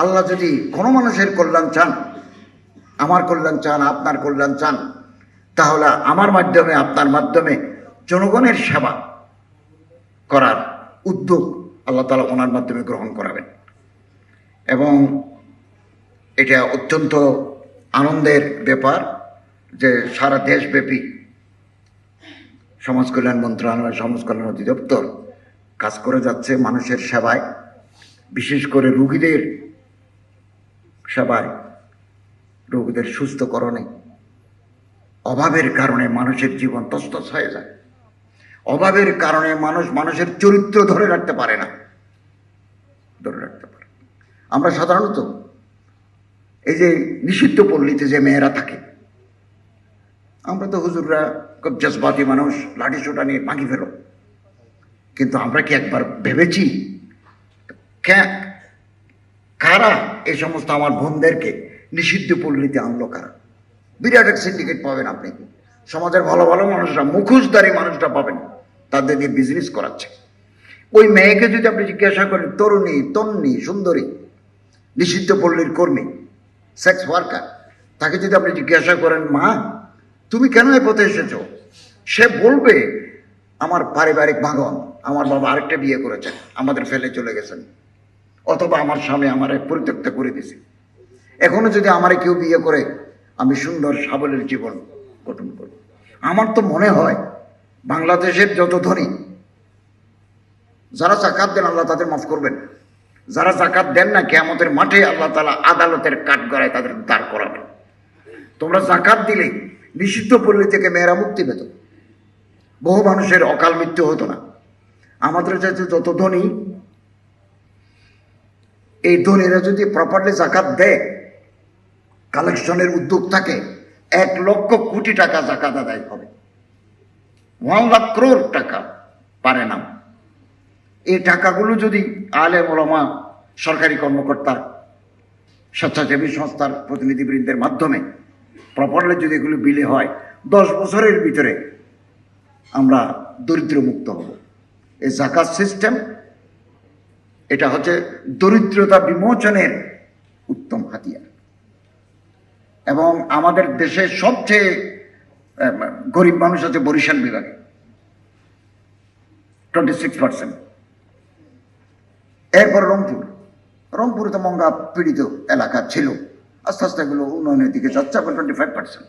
আল্লাহ যদি কোনো মানুষের কল্যাণ চান, আমার কল্যাণ চান, আপনার কল্যাণ চান, তাহলে আমার মাধ্যমে, আপনার মাধ্যমে জনগণের সেবা করার উদ্যোগ আল্লাহ তালা ওনার মাধ্যমে গ্রহণ করাবেন। এবং এটা অত্যন্ত আনন্দের ব্যাপার যে সারা দেশব্যাপী সমাজ কল্যাণ মন্ত্রণালয়, সমাজ কল্যাণ অধিদপ্তর কাজ করে যাচ্ছে মানুষের সেবায়। বিশেষ করে রুগীদের সেবায় রোগীদের সুস্থকরণে, অভাবের কারণে মানুষের জীবন তস্তস হয়ে যায়। অভাবের কারণে মানুষ মানুষের চরিত্র ধরে রাখতে পারে না। ধরে রাখতে পারে। আমরা সাধারণত এই যে নিষিদ্ধ পল্লীতে যে মেয়েরা থাকে, আমরা তো হুজুররা খুব জজবাতি মানুষ লাঠি সোটা নিয়ে ভাঙি ফেলো। কিন্তু আমরা কি একবার ভেবেছি কারা এই সমস্ত আমার বোনদেরকে নিষিদ্ধ পল্লীতে আনলো কারা। বিরাট এক সিন্ডিকেট পাবেন আপনি। সমাজের ভালো ভালো মানুষরা, মুখোশধারী মানুষরা পাবেন। তাদের দিয়ে বিজনেস করাচ্ছে। ওই মেয়েকে যদি আপনি জিজ্ঞাসা করেন, তরুণী, তন্নি, সুন্দরী? নিষিদ্ধ পল্লীর কর্মী সেক্স ওয়ার্কার তাকে যদি আপনি জিজ্ঞাসা করেন, মা, তুমি কেন এ পথে এসেছ? সে বলবে, আমার পারিবারিক ভাগন, আমার বাবা আরেকটা বিয়ে করেছেন, আমাদের ফেলে চলে গেছেন। অথবা আমার স্বামী আমারে পরিত্যক্ত করে দিয়েছে। এখনও যদি আমারে কেউ বিয়ে করে, আমি সুন্দর সাবলের জীবন গঠন করব। আমার তো মনে হয়, বাংলাদেশের যত ধনী, যারা জাকাত দেন আল্লাহ তাদের মাফ করবেন। যারা জাকাত দেন না কেমতের মাঠে আল্লাহ তালা আদালতের কাঠ গড়ায় তাদের দাঁড় করাবেন। তোমরা জাকাত দিলে নিষিদ্ধ পল্লী থেকে মেয়েরা মুক্তি পেত। বহু মানুষের অকাল মৃত্যু হতো না। আমাদের যাতে যত ধনী এই ধনীরা যদি প্রপারলি জাকাত দেয় কালেকশনের উদ্যোগ থাকে, এক লক্ষ কোটি টাকা জাকাত আদায় হবে। ওয়ান লাখ ক্রোর টাকা পারে না। এই টাকাগুলো যদি আলে মোলামা সরকারি কর্মকর্তা স্বেচ্ছাসেবী সংস্থার প্রতিনিধিবৃন্দের মাধ্যমে প্রপারলি যদি এগুলো বিলে হয়, দশ বছরের ভিতরে আমরা দরিদ্র মুক্ত হব। এই জাকাত সিস্টেম এটা হচ্ছে দরিদ্রতা বিমোচনের উত্তম হাতিয়ার। এবং আমাদের দেশে সবচেয়ে গরিব মানুষ আছে বরিশাল বিভাগে। টোয়েন্টি সিক্স পার্সেন্ট এরপর রংপুর। রংপুরে তো মঙ্গা পীড়িত এলাকা ছিল। আস্তে আস্তে এগুলো উন্নয়নের দিকে যাচ্ছে এখন টোয়েন্টি ফাইভ পার্সেন্ট